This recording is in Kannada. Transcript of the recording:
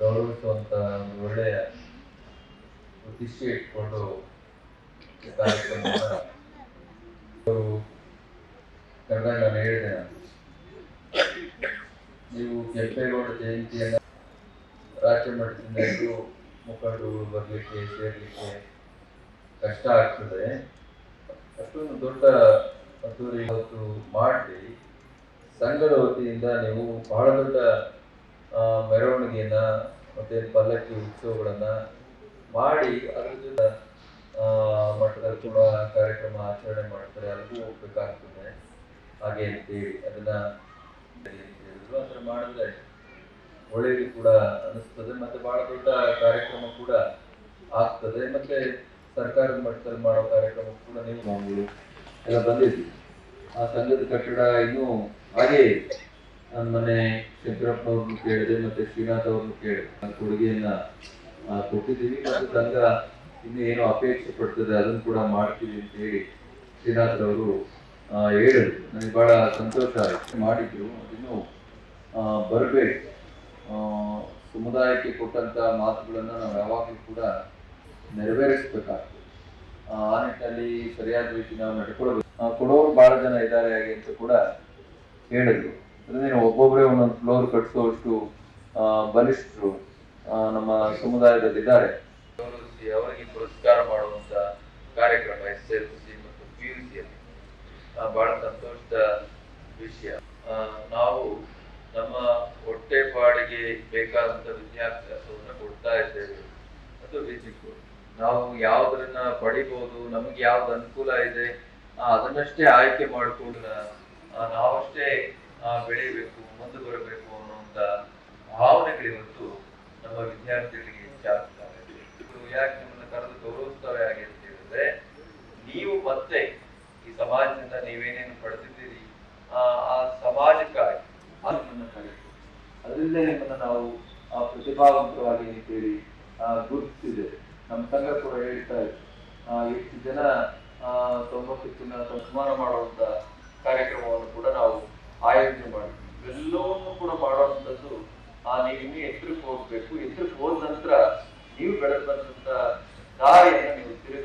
ಗೌರವಿಸುವಂತ ಒಂದು ಒಳ್ಳೆಯ ಉದ್ದೇಶ ಇಟ್ಕೊಂಡು ಕನ್ನಡ ಹೇಳಿದೆ. ನೀವು ಕೆಂಪೇಗೌಡ ಜಯಂತಿಯನ್ನು ರಾಜ್ಯ ಮಟ್ಟದಿಂದ ಮುಖಂಡರು ಬರಲಿಕ್ಕೆ ಸೇರ್ಲಿಕ್ಕೆ ಕಷ್ಟ ಆಗ್ತದೆ ಅಷ್ಟೊಂದು ದೊಡ್ಡ ಅದ್ದೂರಿ ಇವತ್ತು ಮಾಡಿ ಸಂಘದ ವತಿಯಿಂದ ನೀವು ಬಹಳ ದೊಡ್ಡ ಮೆರವಣಿಗೆಯನ್ನ ಮತ್ತೆ ಪಲ್ಲಕ್ಕಿ ಉತ್ಸವಗಳನ್ನು ಮಾಡಿ ಅದ್ರ ಜೊತೆ ಮಟ್ಟದಲ್ಲಿ ಕೂಡ ಕಾರ್ಯಕ್ರಮ ಆಚರಣೆ ಮಾಡ್ತಾರೆ ಅದಕ್ಕೂ ಹೋಗ್ಬೇಕಾಗ್ತದೆ. ಹಾಗೆ ಅಂತೇಳಿ ಅದನ್ನ ಮಾಡಿದ್ರೆ ಒಳ್ಳೆಯದು ಕೂಡ ಅನಿಸ್ತದೆ. ಮತ್ತೆ ಬಹಳ ದೊಡ್ಡ ಕಾರ್ಯಕ್ರಮ ಕೂಡ ಆಗ್ತದೆ. ಮತ್ತೆ ಸರ್ಕಾರದ ಮಟ್ಟದಲ್ಲಿ ಮಾಡೋ ಕಾರ್ಯಕ್ರಮ ಕೂಡ ನೀವು ಎಲ್ಲ ಬಂದಿದ್ವಿ ಆ ಸಂಘದ ಕಟ್ಟಡ ಇನ್ನೂ ಹಾಗೆ. ನಾನು ಮೊನ್ನೆ ಶಂಕರಪ್ಪನವ್ರನ್ನು ಕೇಳಿದೆ ಮತ್ತೆ ಶ್ರೀನಾಥ್ ಅವ್ರನ್ನು ಕೇಳಿದೆ. ನನ್ನ ಕೊಡುಗೆಯನ್ನ ಆ, ಕೊಟ್ಟಿದ್ದೀವಿ ಮತ್ತು ತಂಗ ಇನ್ನು ಏನು ಅಪೇಕ್ಷೆ ಪಡ್ತದೆ ಅದನ್ನು ಕೂಡ ಮಾಡ್ತೀವಿ ಅಂತ ಹೇಳಿ ಶ್ರೀನಾಥ್ ಅವರು ಹೇಳಿದ್ರು. ನನಗೆ ಬಹಳ ಸಂತೋಷ ಆಯ್ತು. ಮಾಡಿದ್ರು ಅದಿನ್ನು ಬರಬೇಕು. ಸಮುದಾಯಕ್ಕೆ ಕೊಟ್ಟಂತ ಮಾತುಗಳನ್ನ ನಾವು ಯಾವಾಗಲೂ ಕೂಡ ನೆರವೇರಿಸಬೇಕಾಗ್ತದೆ. ಆ ನಿಟ್ಟಿನಲ್ಲಿ ಸರಿಯಾದ ರೀತಿ ನಾವು ನಡ್ಕೊಳ್ಬೇಕು. ಕೊಡೋರು ಬಹಳ ಜನ ಇದ್ದಾರೆ ಹಾಗೆ ಅಂತ ಕೂಡ ಹೇಳಿದ್ರು. ಅಂದ್ರೆ ಒಬ್ಬೊಬ್ಬರೇ ಒಂದೊಂದು ಫ್ಲೋರ್ ಕಟ್ಟಿಸುವಷ್ಟು ಬಲಿಷ್ಠರು ನಮ್ಮ ಸಮುದಾಯದಲ್ಲಿದ್ದಾರೆ. ಅವರಿಗೆ ಪುರಸ್ಕಾರ ಮಾಡುವಂತ ಕಾರ್ಯಕ್ರಮ ಎಸ್ ಎಲ್ ಸಿ ಮತ್ತು ಪಿ ಯು ಸಿಯಲ್ಲಿ ಬಹಳ ಸಂತೋಷದ ವಿಷಯ. ನಾವು ನಮ್ಮ ಹೊಟ್ಟೆ ಪಾಡಿಗೆ ಬೇಕಾದಂತ ವಿದ್ಯಾಭ್ಯಾಸವನ್ನ ಕೊಡ್ತಾ ಇದ್ದೇವೆ. ಅದು ಬೇಸಿಕ್ ನಾವು ಯಾವ್ದನ್ನ ಪಡಿಬಹುದು ನಮ್ಗೆ ಯಾವ್ದು ಅನುಕೂಲ ಇದೆ ಅದನ್ನಷ್ಟೇ ಆಯ್ಕೆ ಮಾಡಿಕೊಂಡು ಆ, ಬೆಳಿಬೇಕು ಮುಂದೆ ಬರಬೇಕು ಅನ್ನುವಂಥ ಭಾವನೆಗಳು ನಮ್ಮ ವಿದ್ಯಾರ್ಥಿಗಳಿಗೆ ಹೆಚ್ಚಾಗ್ತವೆ ಯಾಕೆ ನಿಮ್ಮನ್ನು ಕರೆದು ಗೌರವಿಸ್ತವೆ ಹಾಗೆ ಅಂತ ಹೇಳಿದ್ರೆ ನೀವು ಮತ್ತೆ ಈ ಸಮಾಜದಿಂದ ನೀವೇನೇನು ಪಡೆದಿದ್ದೀರಿ ಆ ಆ ಸಮಾಜಕ್ಕಾಗಿ ಅದರಿಂದ ನಿಮ್ಮನ್ನ ನಾವು ಅಂತೇಳಿ ಆ, ಗುರುತಿಸಿದೆ ನಮ್ಮ ಸಂಘ ಕೂಡ ಹೇಳ್ತಾ ಇತ್ತು. ಎಷ್ಟು ಜನ ಆ, ತೊಂಬತ್ತಕ್ಕಿಂತ ಸನ್ಮಾನ ಮಾಡುವಂತ ಕಾರ್ಯಕ್ರಮವನ್ನು ಕೂಡ ನಾವು ಆಯೋಜನೆ ಮಾಡಿದ್ವಿ ಎಲ್ಲವನ್ನೂ ಕೂಡ ಮಾಡುವಂಥದ್ದು ಆ ನೀವು ಇನ್ನೂ ಎತ್ತರಕ್ಕೆ ಹೋಗ್ಬೇಕು ಎತ್ತರಕ್ಕೆ ಹೋದ ನಂತರ ನೀವು ಬೆಳೆದು ಬಂದಂತ ದಾರಿಯನ್ನು ನೀವು ತಿರುಗಿ